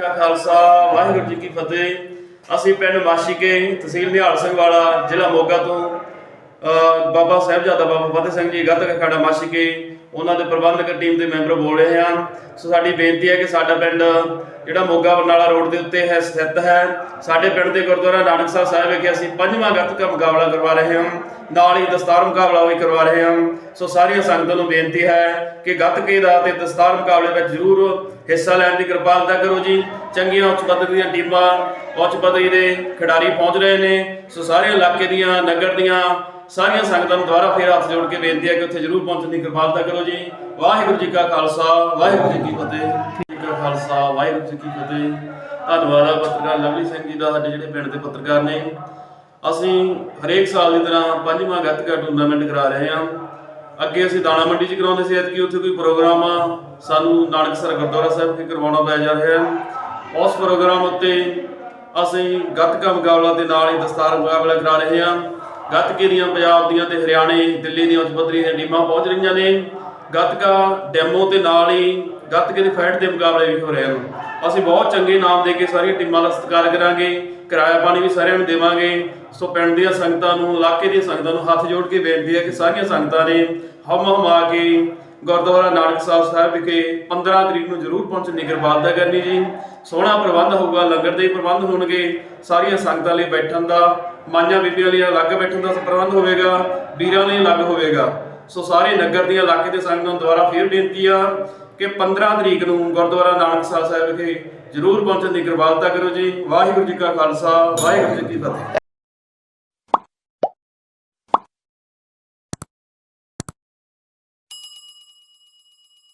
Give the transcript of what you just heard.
ਕਾ ਖਾਲਸਾ, ਵਾਹਿਗੁਰੂ ਜੀ ਕੀ ਫਤਿਹ। ਅਸੀਂ ਪਿੰਡ ਮਾਸ਼ੀਕੇ ਤਹਿਸੀਲ ਨਿਹਾਲ ਸਿੰਘ ਵਾਲਾ, ਜ਼ਿਲ੍ਹਾ ਮੋਗਾ ਤੋਂ ਬਾਬਾ ਸਾਹਿਬਜ਼ਾਦਾ ਬਾਬਾ ਫਤਿਹ ਸਿੰਘ ਜੀ ਗੱਤਕ ਅਖਾੜਾ ਮਾਸ਼ੀਕੇ ਉਹਨਾਂ ਦੇ ਪ੍ਰਬੰਧਕ ਟੀਮ ਦੇ ਮੈਂਬਰ ਬੋਲ ਰਹੇ ਹਨ। ਸੋ ਸਾਡੀ ਬੇਨਤੀ ਹੈ ਕਿ ਸਾਡਾ ਪਿੰਡ ਜਿਹੜਾ ਮੋਗਾ ਬਰਨਾਲਾ ਰੋਡ ਦੇ ਉੱਤੇ ਹੈ, ਸਥਿਤ ਹੈ। ਸਾਡੇ ਪਿੰਡ ਦੇ ਗੁਰਦੁਆਰਾ ਨਾਨਕ ਸਾਹਿਬ ਵਿਖੇ ਅਸੀਂ ਪੰਜਵਾਂ ਗੱਤਕਾ ਮੁਕਾਬਲਾ ਕਰਵਾ ਰਹੇ ਹਾਂ। ਨਾਲ ਹੀ ਦਸਤਾਰ ਮੁਕਾਬਲਾ ਵੀ ਕਰਵਾ ਰਹੇ ਹਾਂ। ਸੋ ਸਾਰੀਆਂ ਸੰਗਤਾਂ ਨੂੰ ਬੇਨਤੀ ਹੈ ਕਿ ਗੱਤਕੇ ਦਾ ਤੇ ਦਸਤਾਰ ਮੁਕਾਬਲੇ ਵਿੱਚ ਜ਼ਰੂਰ ਹਿੱਸਾ ਲੈਣ ਦੀ ਕਿਰਪਾਲਤਾ ਕਰੋ ਜੀ। ਚੰਗੀਆਂ ਉੱਚ ਪੱਧਰ ਦੀਆਂ ਟੀਮਾਂ, ਉੱਚ ਪੱਧਰੀ ਦੇ ਖਿਡਾਰੀ ਪਹੁੰਚ ਰਹੇ ਨੇ। ਸੋ ਸਾਰੇ ਇਲਾਕੇ ਦੀਆਂ, ਨਗਰ ਦੀਆਂ ਸਾਰੀਆਂ ਸੰਗਤਾਂ ਨੂੰ ਦੁਬਾਰਾ ਫੇਰ ਹੱਥ ਜੋੜ ਕੇ ਬੇਨਤੀ ਹੈ ਕਿ ਉੱਥੇ ਜ਼ਰੂਰ ਪਹੁੰਚਣ ਦੀ ਕਿਰਪਾਲਤਾ ਕਰੋ ਜੀ। ਵਾਹਿਗੁਰੂ ਜੀ ਕਾ ਖਾਲਸਾ, ਵਾਹਿਗੁਰੂ ਜੀ ਕੀ ਫਤਿਹ। ਜੀ ਕਾ ਖਾਲਸਾ, ਵਾਹਿਗੁਰੂ ਜੀ ਕੀ ਫਤਿਹ। ਧੰਨਵਾਦ ਆ ਪੱਤਰਕਾਰ ਲਵਲੀ ਸਿੰਘ ਜੀ ਦਾ, ਸਾਡੇ ਜਿਹੜੇ ਪਿੰਡ ਦੇ ਪੱਤਰਕਾਰ ਨੇ। ਅਸੀਂ ਹਰੇਕ ਸਾਲ ਦੀ ਤਰ੍ਹਾਂ ਪੰਜਵਾਂ ਗੱਤਕਾ ਟੂਰਨਾਮੈਂਟ ਕਰਾ ਰਹੇ ਹਾਂ। ਅੱਗੇ ਅਸੀਂ ਦਾਣਾ ਮੰਡੀ 'ਚ ਕਰਾਉਂਦੇ ਸੀ, ਐਤਕੀ ਉੱਥੇ ਕੋਈ ਪ੍ਰੋਗਰਾਮ ਆ। ਸਾਨੂੰ ਨਾਨਕਸਰ ਗੁਰਦੁਆਰਾ ਸਾਹਿਬ ਵਿਖੇ ਕਰਵਾਉਣਾ ਪੈ ਜਾ ਰਿਹਾ ਹੈ। ਉਸ ਪ੍ਰੋਗਰਾਮ ਉੱਤੇ ਅਸੀਂ ਗੱਤਕਾ ਮੁਕਾਬਲਾ ਦੇ ਨਾਲ ਹੀ ਦਸਤਾਰ ਮੁਕਾਬਲਾ ਕਰਾ ਰਹੇ ਹਾਂ। ਗੱਤਕੇ ਦੀਆਂ ਪੰਜਾਬ ਦੀਆਂ ਤੇ ਹਰਿਆਣੇ, ਦਿੱਲੀ ਦੀਆਂ ਉੱਚ ਪੱਧਰੀ ਦੀਆਂ ਟੀਮਾਂ ਪਹੁੰਚ ਰਹੀਆਂ ਨੇ। ਗੱਤਕਾ ਡੈਮੋ ਤੇ ਨਾਲ ਹੀ ਗੱਤਕੇ ਦੇ ਫੈਟ ਦੇ ਮੁਕਾਬਲੇ ਵੀ ਹੋ ਰਹੇ ਹਨ। ਅਸੀਂ ਬਹੁਤ ਚੰਗੇ ਨਾਮ ਦੇ ਕੇ ਸਾਰੀਆਂ ਟੀਮਾਂ ਦਾ ਸਤਿਕਾਰ ਕਰਾਂਗੇ, ਕਿਰਾਇਆ ਪਾਣੀ ਵੀ ਸਾਰਿਆਂ ਨੂੰ ਦੇਵਾਂਗੇ। ਸੋ ਪਿੰਡ ਦੀਆਂ ਸੰਗਤਾਂ ਨੂੰ, ਇਲਾਕੇ ਦੀਆਂ ਸੰਗਤਾਂ ਨੂੰ ਹੱਥ ਜੋੜ ਕੇ ਬੇਨਤੀ ਹੈ ਕਿ ਸਾਰੀਆਂ ਸੰਗਤਾਂ ਨੇ ਹਮ ਹਮਾ ਕੇ ਗੁਰਦੁਆਰਾ ਨਾਨਕ ਸਾਹਿਬ ਸਾਹਿਬ ਵਿਖੇ 15 ਤਰੀਕ ਨੂੰ ਜ਼ਰੂਰ ਪਹੁੰਚਣ ਦੀ ਕਿਰਪਾਲਤਾ ਕਰਨੀ ਜੀ। ਸੋਹਣਾ ਪ੍ਰਬੰਧ ਹੋਊਗਾ, ਲੰਗਰ ਦੇ ਵੀ ਪ੍ਰਬੰਧ ਹੋਣਗੇ, ਸਾਰੀਆਂ ਸੰਗਤਾਂ ਲਈ ਬੈਠਣ ਦਾ ਮਾਈਆਂ ਬੀਬੀਆਂ ਲਈ ਅਲੱਗ ਬੈਠਣ ਦਾ ਪ੍ਰਬੰਧ ਹੋਵੇਗਾ, ਵੀਰਾਂ ਲਈ ਅਲੱਗ ਹੋਵੇਗਾ। ਸੋ ਸਾਰੇ ਨਗਰ ਦੀਆਂ ਇਲਾਕੇ ਦੇ ਸੰਗਤਾਂ ਨੂੰ ਦੁਆਰਾ ਫੇਰ ਬੇਨਤੀ ਆ ਕਿ 15 ਤਰੀਕ ਨੂੰ ਗੁਰਦੁਆਰਾ ਨਾਨਕ ਸਾਹਿਬ ਸਾਹਿਬ ਵਿਖੇ ਜ਼ਰੂਰ ਪਹੁੰਚਣ ਦੀ ਕਿਰਪਾਲਤਾ ਕਰੋ ਜੀ। ਵਾਹਿਗੁਰੂ ਜੀ ਕਾ ਖਾਲਸਾ, ਵਾਹਿਗੁਰੂ ਜੀ ਕੀ ਫਤਿਹ।